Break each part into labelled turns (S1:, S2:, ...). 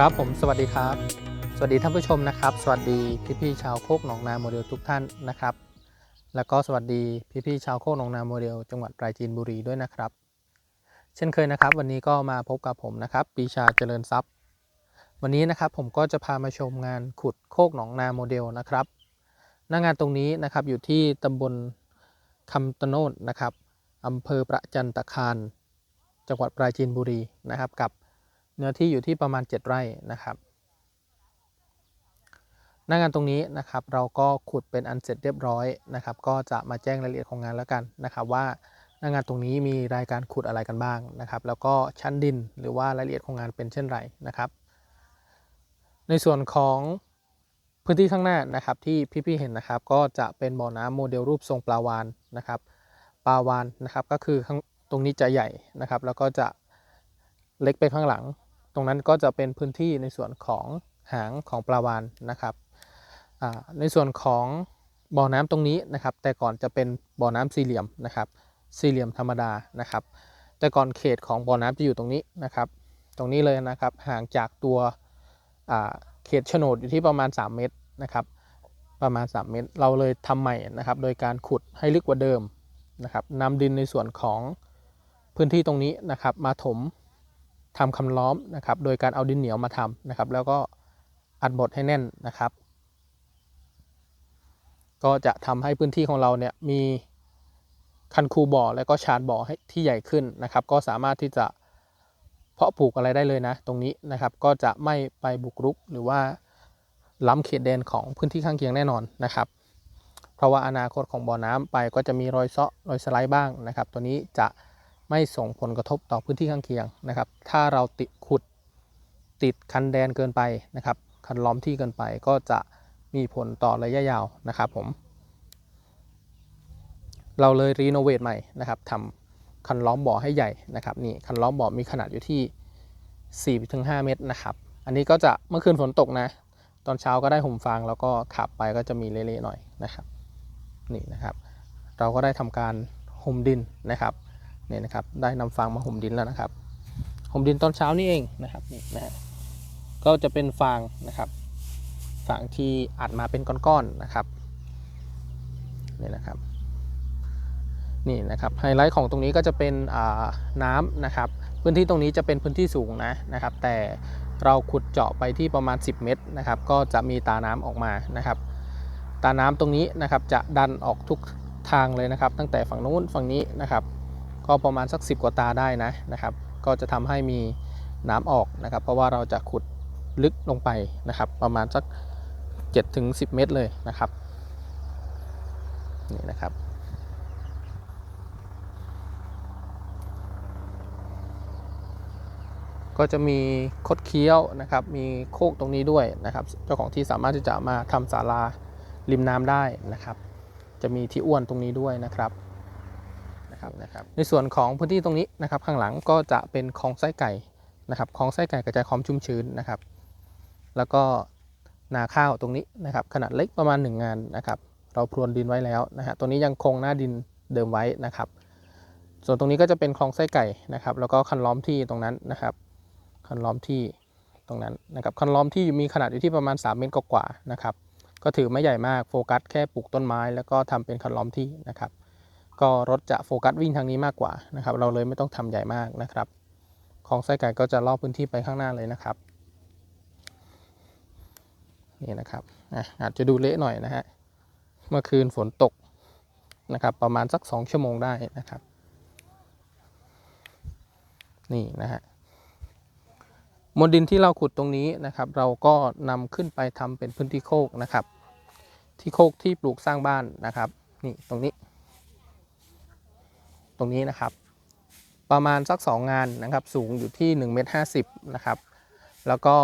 S1: ครับผมสวัสดีครับ สวัสดีท่านผู้ชมนะครับ สวัสดีพี่ๆชาวโคกหนองนาโมเดลทุกท่านนะครับ แล้วก็สวัสดีพี่ๆชาวโคกหนองนาโมเดล จังหวัดปราจีนบุรีด้วยนะครับ เช่นเคยนะครับ วันนี้ก็มาพบกับผมนะครับปีชาเจริญทรัพย์ วันนี้นะครับผมก็จะพามาชมงานขุดโคกหนองนาโมเดลนะครับหน้างานตรงนี้นะครับอยู่ที่ตำบลคำตโนดนะครับอำเภอประจันตคารจังหวัดปราจีนบุรีนะครับกับ เนื้อที่อยู่ที่ประมาณ 7 ไร่นะครับหน้างานตรงนี้นะครับเราก็ขุดเป็นอันเสร็จเรียบร้อยนะครับ ก็จะมาแจ้งรายละเอียดของงานแล้วกันนะครับว่าหน้างานตรงนี้มีรายการขุดอะไรกันบ้างนะครับ แล้วก็ชั้นดินหรือว่ารายละเอียดของงานเป็นเช่นไรนะครับ ในส่วนของพื้นที่ข้างหน้านะครับที่พี่ๆเห็นนะครับ ก็จะเป็นบ่อน้ำโมเดลรูปทรงปลาวานนะครับปลาวานนะครับก็คือข้างตรงนี้จะใหญ่นะครับ แล้วก็จะเล็กไปข้างหลัง ตรงนั้นก็จะเป็นพื้นที่ในส่วนของหางของปลาวานนะครับในส่วนของบ่อน้ำตรงนี้นะครับ แต่ก่อนจะเป็นบ่อน้ำสี่เหลี่ยมนะครับ สี่เหลี่ยมธรรมดานะครับ แต่ก่อนเขตของบ่อน้ำจะอยู่ตรงนี้นะครับ ตรงนี้เลยนะครับห่างจากตัวเขตโฉนดอยู่ที่ประมาณ 3 เมตรนะครับประมาณ 3 เมตร เราเลยทำใหม่นะครับ โดยการขุดให้ลึกกว่าเดิมนะครับนำดินในส่วนของพื้นที่ตรงนี้นะครับ มาถม ทำคำล้อมนะครับ โดยการเอาดินเหนียวมาทำนะครับ แล้วก็อัดบดให้แน่นนะครับ ก็จะทำให้พื้นที่ของเราเนี่ยมีคันคูบ่อและก็ชานบ่อให้ที่ใหญ่ขึ้นนะครับ ก็สามารถที่จะเพาะปลูกอะไรได้เลยนะ ตรงนี้นะครับ ก็จะไม่ไปบุกรุกหรือว่าล้ำเขตแดนของพื้นที่ข้างเคียงแน่นอนนะครับ เพราะว่าอนาคตของบ่อน้ำไปก็จะมีรอยเซาะรอยสไลด์บ้างนะครับ ตัวนี้จะ ไม่ส่งผลกระทบต่อพื้นที่ข้างเคียงนะครับ ถ้าเราติดขุดติดคันแดนเกินไปนะครับ คันล้อมที่เกินไปก็จะมีผลต่อระยะยาวนะครับผม เราเลยรีโนเวทใหม่นะครับทำคันล้อมบ่อให้ใหญ่นะครับนี่คันล้อมบ่อมีขนาดอยู่ที่ 4-5 เมตรนะครับ อันนี้ก็จะเมื่อคืนฝนตกนะ ตอนเช้าก็ได้ห่มฟางแล้วก็ขับไปก็จะมีเละๆหน่อยนะครับ นี่นะครับ เราก็ได้ทำการห่มดินนะครับ เนี่ยนะครับได้นำฟางมาห่มดินแล้วนะครับห่มดินตอนเช้านี่เองนะครับนี่นะฮะก็จะเป็นฟางนะครับฟางที่อัดมาเป็นก้อนๆนะครับนี่นะครับนี่นะครับไฮไลท์ของตรงนี้ก็จะเป็นน้ำนะครับ พื้นที่ตรงนี้จะเป็นพื้นที่สูงนะนะครับ แต่เราขุดเจาะไปที่ประมาณ 10 เมตรนะครับ ก็จะมีตาน้ำออกมานะครับ ตาน้ำตรงนี้นะครับจะดันออกทุกทางเลยนะครับ ตั้งแต่ฝั่งนู้นฝั่งนี้นะครับ ก็ประมาณสัก 10 กว่าตาได้นะนะครับ ก็จะทำให้มีน้ำออกนะครับ เพราะว่าเราจะขุดลึกลงไปนะครับ ประมาณสัก7ถึง10 เมตรเลยนะครับนี่นะครับก็จะมีคดเคี้ยวนะครับ มีโคกตรงนี้ด้วยนะครับ เจ้าของที่สามารถที่จะมาทำศาลาริมน้ำได้นะครับ จะมีที่อ้วนตรงนี้ด้วยนะครับ นะครับนะครับ ในส่วนของพื้นที่ตรงนี้นะครับ ข้างหลังก็จะเป็นคลองไส้ไก่นะครับคลองไส้ไก่กระจายความชุ่มชื้นนะครับ แล้วก็นาข้าวตรงนี้นะครับ ขนาดเล็กประมาณ 1 งานนะครับ เราพรวนดินไว้แล้วนะฮะตัวนี้ยังคงหน้าดินเดิมไว้นะครับ ส่วนตรงนี้ก็จะเป็นคลองไส้ไก่นะครับ แล้วก็คันล้อมที่ตรงนั้นนะครับ คันล้อมที่ตรงนั้นนะครับคันล้อมที่มีขนาดอยู่ที่ประมาณ 3 เมตรกว่าๆนะครับ ก็ถือไม่ใหญ่มากโฟกัสแค่ปลูกต้นไม้ แล้วก็ทำเป็นคันล้อมที่นะครับ ก็รถจะโฟกัสวิ่งทางนี้มากกว่านะครับ เราเลยไม่ต้องทำใหญ่มากนะครับ ของไส้ไก่ก็จะรอบพื้นที่ไปข้างหน้าเลยนะครับ นี่นะครับอาจจะดูเละหน่อยนะฮะ เมื่อคืนฝนตกนะครับ ประมาณสัก 2 ชั่วโมงได้นะครับ นี่นะฮะมวลดินที่เราขุดตรงนี้นะครับ เราก็นำขึ้นไปทำเป็นพื้นที่โคกนะครับ ที่โคกที่ปลูกสร้างบ้านนะครับ นี่ตรงนี้ รงนี้นะครับ ประมาณสัก 2 งานนะครับ สูงอยู่ที่1เมตร50นะครับ แล้วก็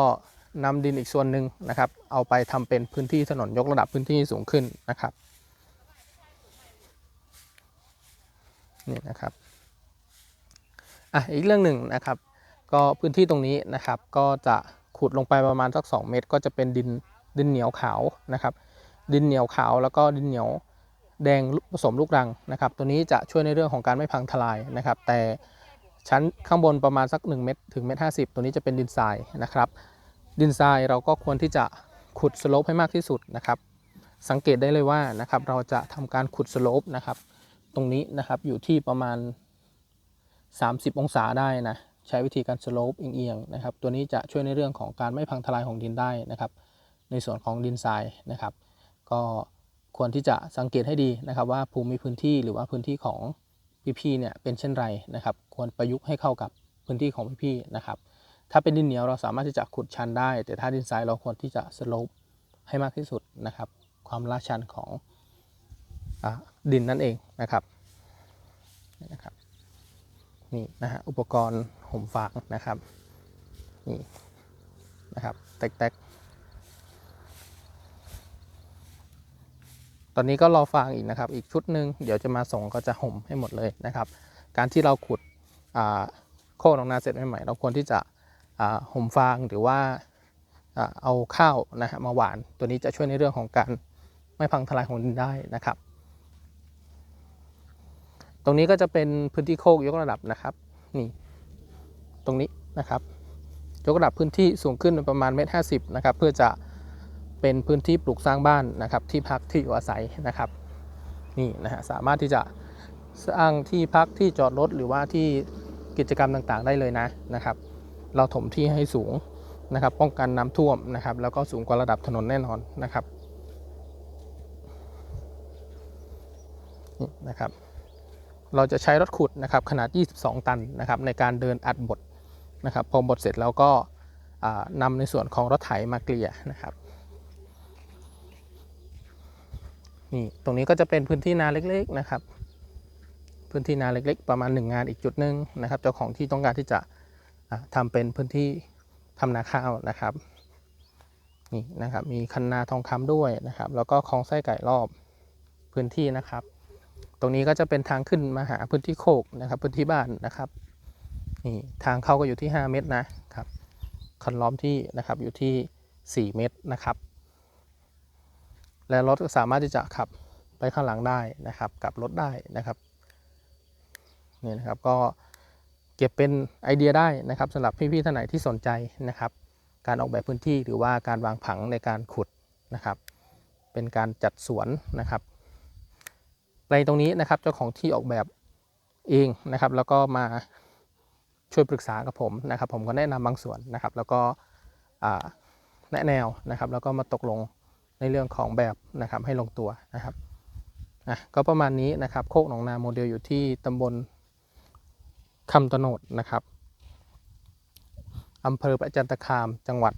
S1: นำดินอีกส่วนหนึ่งนะครับ เอาไปทำเป็นพื้นที่ถนนยกระดับพื้นที่สูงขึ้นนะครับนี่นะครับอะอีกเรื่องหนึ่งนะครับ ก็พื้นที่ตรงนี้นะครับ ก็จะขุดลงไปประมาณสัก 2 เมตร ก็จะเป็นดินดินเหนียวขาวนะครับ ดินเหนียวขาวแล้วก็ดินเหนียว แดงผสมลูกรังนะครับ ตัวนี้จะช่วยในเรื่องของการไม่พังทลายนะครับ แต่ชั้นข้างบนประมาณสัก 1 เมตรถึงเมตรห้ตัวนี้จะเป็นดินทรายนะครับ ดินทรายเราก็ควรที่จะขุดสโลปให้มากที่สุดนะครับ สังเกตได้เลยว่านะครับเราจะทำการขุดสโลปนะครับ ตรงนี้นะครับอยู่ที่ประมาณ 30 องศาได้นะใช้วิธีการสโลปเอียงๆนะครับ ตัวนี้จะช่วยในเรื่องของการไม่พังทลายของดินได้นะครับ ในส่วนของดินทรายนะครับ ก็ ควรที่จะสังเกตให้ดีนะครับ ว่าภูมิพื้นที่หรือว่าพื้นที่ของพี่ๆเนี่ยเป็นเช่นไรนะครับ ควรประยุกต์ให้เข้ากับพื้นที่ของพี่ๆนะครับ ถ้าเป็นดินเหนียวเราสามารถที่จะขุดชันได้ แต่ถ้าดินทรายเราควรที่จะสโลปให้มากที่สุดนะครับ ความลาดชันของอดินนั่นเองนะครับนี่นะครับนี่นะฮะอุปกรณ์ห่มฟางนะครับนี่นะครับแตกๆ อนนี้ก็รอฟางอีกนะครับ อีกชุดหนึ่งเดี๋ยวจะมาส่งก็จะห่มให้หมดเลยนะครับ การที่เราขุดโค่นออกนาเสร็จใหม่ๆเราควรที่จะห่มฟางหรือว่าอ่าเอาข้าวนะฮะมาหวาน ตัวนี้จะช่วยในเรื่องของการไม่พังทลายของดินได้นะครับ ตรงนี้ก็จะเป็นพื้นที่โคกยกระดับนะครับนี่ตรงนี้นะครับ ยกระดับพื้นที่สูงขึ้นประมาณเมตรห้าสิบนะครับเพื่อจะ เป็นพื้นที่ปลูกสร้างบ้านนะครับ ที่พักที่อยู่อาศัยนะครับนี่นะฮะสามารถที่จะสร้างที่พักที่จอดรถหรือว่าที่กิจกรรมต่างๆ ได้เลยนะนะครับ เราถมที่ให้สูงนะครับ ป้องกันน้ำท่วมนะครับ แล้วก็สูงกว่าระดับถนนแน่นอนนะครับนี่นะครับเราจะใช้รถขุดนะครับขนาด 22 ตันนะครับในการเดินอัดบดนะครับพอบดเสร็จแล้วก็อ่านำในส่วนของรถไถมาเกลี่ยนะครับ นี่ตรงนี้ก็จะเป็นพื้นที่นาเล็กๆนะครับ พื้นที่นาเล็กๆ ประมาณ 1 งานอีกจุดหนึ่งนะครับ เจ้าของที่ต้องการที่จะอ่าทำเป็นพื้นที่ทำนาข้าวนะครับนี่นะครับ มีคันนาทองคำด้วยนะครับ แล้วก็คลองไส้ไก่รอบพื้นที่นะครับ ตรงนี้ก็จะเป็นทางขึ้นมาหาพื้นที่โคกนะครับ พื้นที่บ้านนะครับนี่ทางเข้าก็อยู่ที่ 5 เมตรนะครับคันล้อมที่นะครับอยู่ที่ 4 เมตรนะครับ และรถก็สามารถที่จะขับไปข้างหลังได้นะครับกลับรถได้นะครับนี่นะครับก็เก็บเป็นไอเดียได้นะครับสำหรับพี่ๆท่านไหนที่สนใจนะครับ การออกแบบพื้นที่หรือว่าการวางผังในการขุดนะครับ เป็นการจัดสวนนะครับในตรงนี้นะครับเจ้าของที่ออกแบบเองนะครับ แล้วก็มาช่วยปรึกษากับผมนะครับ ผมก็แนะนำบางส่วนนะครับ แล้วก็แนะแนวนะครับ แล้วก็มาตกลง ในเรื่องของแบบนะครับให้ลงตัวนะครับอะก็ประมาณนี้นะครับโคกหนองนาโมเดลอยู่ที่ตำบลคำตโนดนะครับอำเภอประจันตคามจังหวัด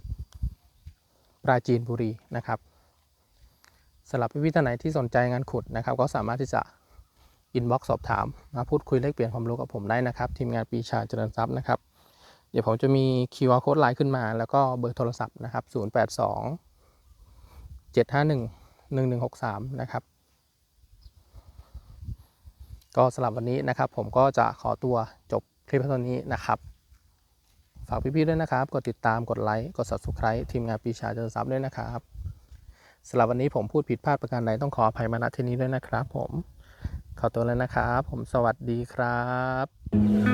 S1: ปราจีนบุรีนะครับสำหรับพี่ๆท่านไหนที่สนใจงานขุดนะครับ ก็สามารถที่จะอินบ็อกซ์สอบถาม มาพูดคุยแลกเปลี่ยนความรู้กับผมได้นะครับ ทีมงานปีชาเจริญทรัพย์นะครับ เดี๋ยวผมจะมี QR code ไลน์ขึ้นมา แล้วก็เบอร์โทรศัพท์นะครับ 082 751 1163 นะครับ ก็สำหรับวันนี้นะครับ ผมก็จะขอตัวจบคลิปเท่านี้นะครับ ฝากพี่ๆด้วยนะครับ กดติดตามกดไลค์กด subscribe ทีมงานปีชาเจริญทรัพย์ด้วยนะครับสำหรับวันนี้ผมพูดผิดพลาดประการใดต้องขออภัยมาณที่นี้ด้วยนะครับ ผมขอตัวแล้วนะครับ ผมสวัสดีครับ